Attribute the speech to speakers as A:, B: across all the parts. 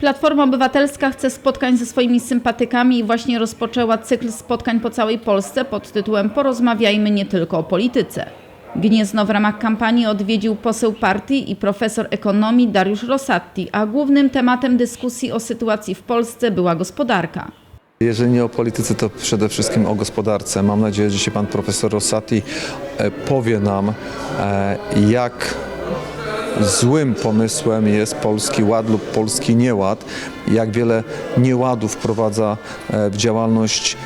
A: Platforma Obywatelska chce spotkań ze swoimi sympatykami i właśnie rozpoczęła cykl spotkań po całej Polsce pod tytułem Porozmawiajmy nie tylko o polityce. Gniezno w ramach kampanii odwiedził poseł partii i profesor ekonomii Dariusz Rosatti, a głównym tematem dyskusji o sytuacji w Polsce była gospodarka.
B: Jeżeli nie o polityce, to przede wszystkim o gospodarce. Mam nadzieję, że dzisiaj pan profesor Rossati e, powie nam, e, jak złym pomysłem jest polski ład lub polski nieład, jak wiele nieładów wprowadza e, w działalność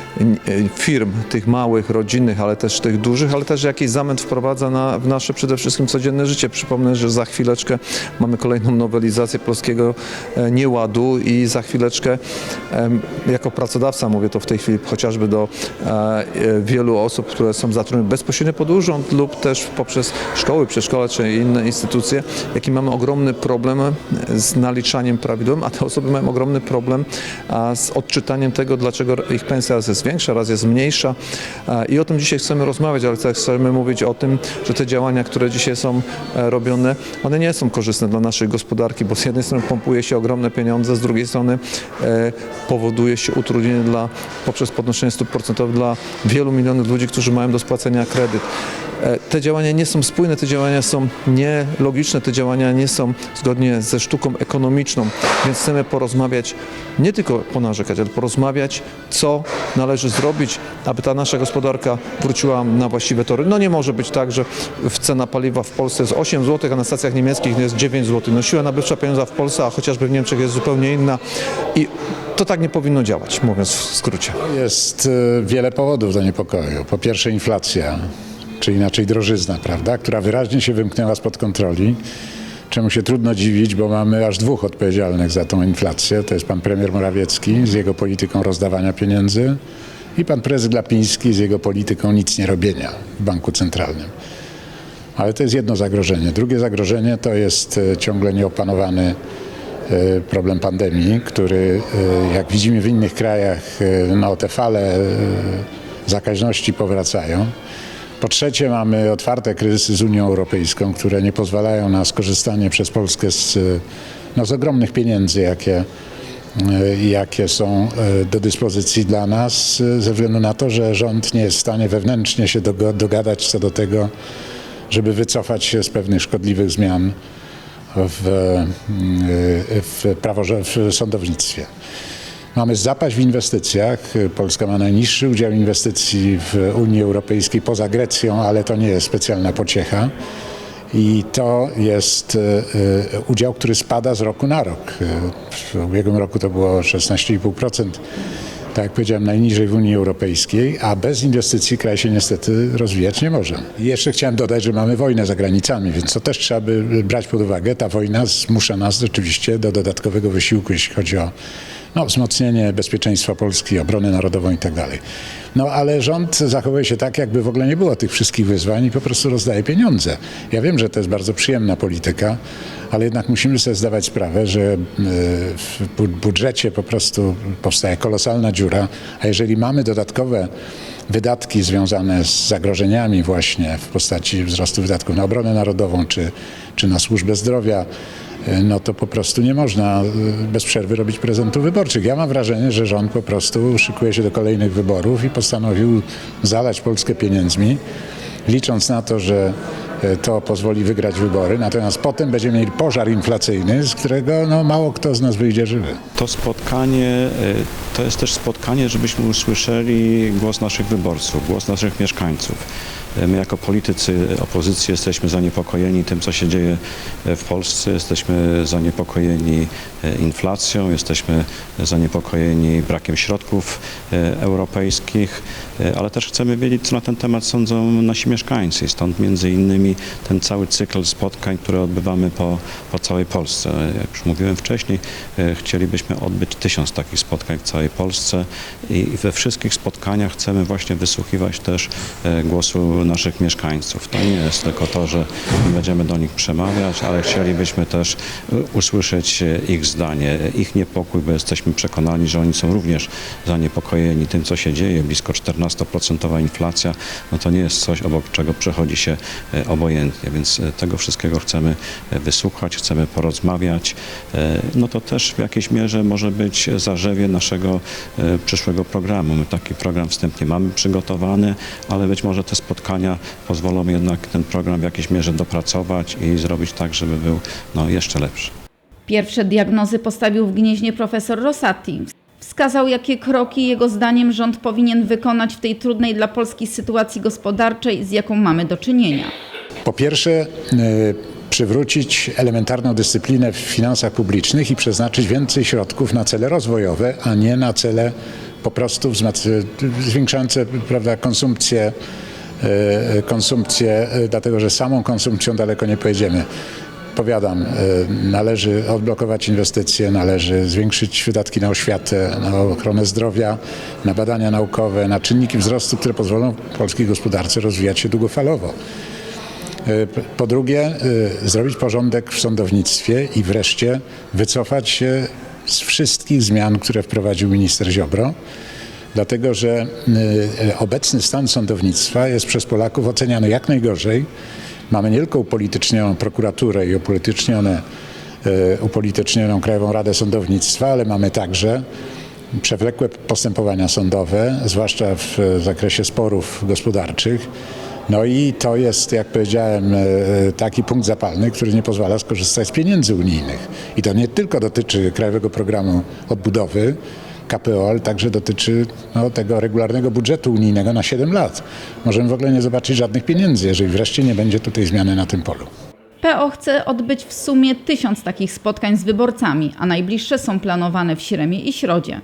B: firm, tych małych, rodzinnych, ale też tych dużych, ale też jakiś zamęt wprowadza na, w nasze przede wszystkim codzienne życie. Przypomnę, że za chwileczkę mamy kolejną nowelizację polskiego e, nieładu i za chwileczkę jako pracodawca, mówię to w tej chwili chociażby do e, e, wielu osób, które są zatrudnione bezpośrednio pod urząd lub też poprzez szkoły, przedszkola czy inne instytucje, jaki mamy ogromny problem z naliczaniem prawidłowym, a te osoby mają ogromny problem z odczytaniem tego, dlaczego ich pensja jest większa, raz jest mniejsza A, i o tym dzisiaj chcemy rozmawiać, ale też chcemy mówić o tym, że te działania, które dzisiaj są e, robione, one nie są korzystne dla naszej gospodarki, bo z jednej strony pompuje się ogromne pieniądze, z drugiej strony e, powoduje się utrudnienie dla, poprzez podnoszenie stóp procentowych dla wielu milionów ludzi, którzy mają do spłacenia kredyt. E, Te działania nie są spójne, te działania są nielogiczne, te działania nie są zgodnie ze sztuką ekonomiczną, więc chcemy porozmawiać, nie tylko ponarzekać, ale porozmawiać, co należy zrobić, aby ta nasza gospodarka wróciła na właściwe tory. No nie może być tak, że cena paliwa w Polsce jest 8 zł, a na stacjach niemieckich jest 9 zł. No siła nabywcza pieniądza w Polsce, a chociażby w Niemczech jest zupełnie inna i to tak nie powinno działać, mówiąc w skrócie.
C: Jest e, wiele powodów do niepokoju. Po pierwsze inflacja, czy inaczej drożyzna, prawda, która wyraźnie się wymknęła spod kontroli, czemu się trudno dziwić, bo mamy aż dwóch odpowiedzialnych za tą inflację. To jest pan premier Morawiecki z jego polityką rozdawania pieniędzy i pan prezydent Glapiński z jego polityką nic nie robienia w banku centralnym. Ale to jest jedno zagrożenie. Drugie zagrożenie to jest e, ciągle nieopanowany e, problem pandemii, który e, jak widzimy w innych krajach, no te fale zakaźności powracają. Po trzecie mamy otwarte kryzysy z Unią Europejską, które nie pozwalają na skorzystanie przez Polskę z, no, z ogromnych pieniędzy, jakie, e, jakie są e, do dyspozycji dla nas, e, ze względu na to, że rząd nie jest w stanie wewnętrznie się dogadać co do tego, żeby wycofać się z pewnych szkodliwych zmian w, w, praworze, w sądownictwie. Mamy zapaść w inwestycjach. Polska ma najniższy udział inwestycji w Unii Europejskiej poza Grecją, ale to nie jest specjalna pociecha. I to jest y, y, udział, który spada z roku na rok. W ubiegłym roku to było 16,5%. Tak jak powiedziałem, najniżej w Unii Europejskiej, a bez inwestycji kraj się niestety rozwijać nie może. I jeszcze chciałem dodać, że mamy wojnę za granicami, więc to też trzeba by brać pod uwagę. Ta wojna zmusza nas rzeczywiście do dodatkowego wysiłku, jeśli chodzi o no, wzmocnienie bezpieczeństwa Polski, obronę narodową i tak dalej. No ale rząd zachowuje się tak, jakby w ogóle nie było tych wszystkich wyzwań i po prostu rozdaje pieniądze. Ja wiem, że to jest bardzo przyjemna polityka, ale jednak musimy sobie zdawać sprawę, że e, w bu- budżecie po prostu powstaje kolosalna dziura, a jeżeli mamy dodatkowe wydatki związane z zagrożeniami właśnie w postaci wzrostu wydatków na obronę narodową czy, czy na służbę zdrowia, e, no to po prostu nie można e, bez przerwy robić prezentów wyborczych. Ja mam wrażenie, że rząd po prostu szykuje się do kolejnych wyborów i postanowił zalać Polskę pieniędzmi, licząc na to, że e, to pozwoli wygrać wybory, natomiast potem będziemy mieli pożar inflacyjny, z którego no, mało kto z nas wyjdzie żywy.
D: To spotkanie y, to jest też spotkanie, żebyśmy usłyszeli głos naszych wyborców, głos naszych mieszkańców. Y, My jako politycy opozycji jesteśmy zaniepokojeni tym, co się dzieje y, w Polsce, jesteśmy zaniepokojeni y, inflacją, jesteśmy zaniepokojeni brakiem środków europejskich, ale też chcemy wiedzieć, co na ten temat sądzą nasi mieszkańcy. Stąd między innymi ten cały cykl spotkań, które odbywamy po, po całej Polsce. Jak już mówiłem wcześniej, e, chcielibyśmy odbyć tysiąc takich spotkań w całej Polsce i we wszystkich spotkaniach chcemy właśnie wysłuchiwać też e, głosu naszych mieszkańców. To nie jest tylko to, że my będziemy do nich przemawiać, ale chcielibyśmy też y, usłyszeć y, ich zdanie, ich niepokój, bo jesteśmy przekonani, że oni są również zaniepokojeni tym, co się dzieje. Blisko 14% inflacja, no to nie jest coś, obok czego przechodzi się obojętnie, więc tego wszystkiego chcemy wysłuchać, chcemy porozmawiać. No to też w jakiejś mierze może być zarzewie naszego przyszłego programu. My taki program wstępnie mamy przygotowany, ale być może te spotkania pozwolą jednak ten program w jakiejś mierze dopracować i zrobić tak, żeby był no, jeszcze lepszy.
A: Pierwsze diagnozy postawił w Gnieźnie profesor Rosati. Wskazał, jakie kroki jego zdaniem rząd powinien wykonać w tej trudnej dla Polski sytuacji gospodarczej, z jaką mamy do czynienia.
C: Po pierwsze, y, przywrócić elementarną dyscyplinę w finansach publicznych i przeznaczyć więcej środków na cele rozwojowe, a nie na cele po prostu zwiększające prawda, konsumpcję, konsumpcję, y, dlatego że samą konsumpcją daleko nie pojedziemy. Powiadam, należy odblokować inwestycje, należy zwiększyć wydatki na oświatę, na ochronę zdrowia, na badania naukowe, na czynniki wzrostu, które pozwolą polskiej gospodarce rozwijać się długofalowo. Po drugie, zrobić porządek w sądownictwie i wreszcie wycofać się z wszystkich zmian, które wprowadził minister Ziobro, dlatego że y, obecny stan sądownictwa jest przez Polaków oceniany jak najgorzej. Mamy nie tylko upolitycznioną prokuraturę i upolitycznione, y, upolitycznioną Krajową Radę Sądownictwa, ale mamy także przewlekłe postępowania sądowe, zwłaszcza w zakresie sporów gospodarczych. No i to jest, jak powiedziałem, taki punkt zapalny, który nie pozwala skorzystać z pieniędzy unijnych. I to nie tylko dotyczy Krajowego Programu Odbudowy, KPO, ale także dotyczy no, tego regularnego budżetu unijnego na 7 lat. Możemy w ogóle nie zobaczyć żadnych pieniędzy, jeżeli wreszcie nie będzie tutaj zmiany na tym polu.
A: PO chce odbyć w sumie tysiąc takich spotkań z wyborcami, a najbliższe są planowane w Śremie i Środzie.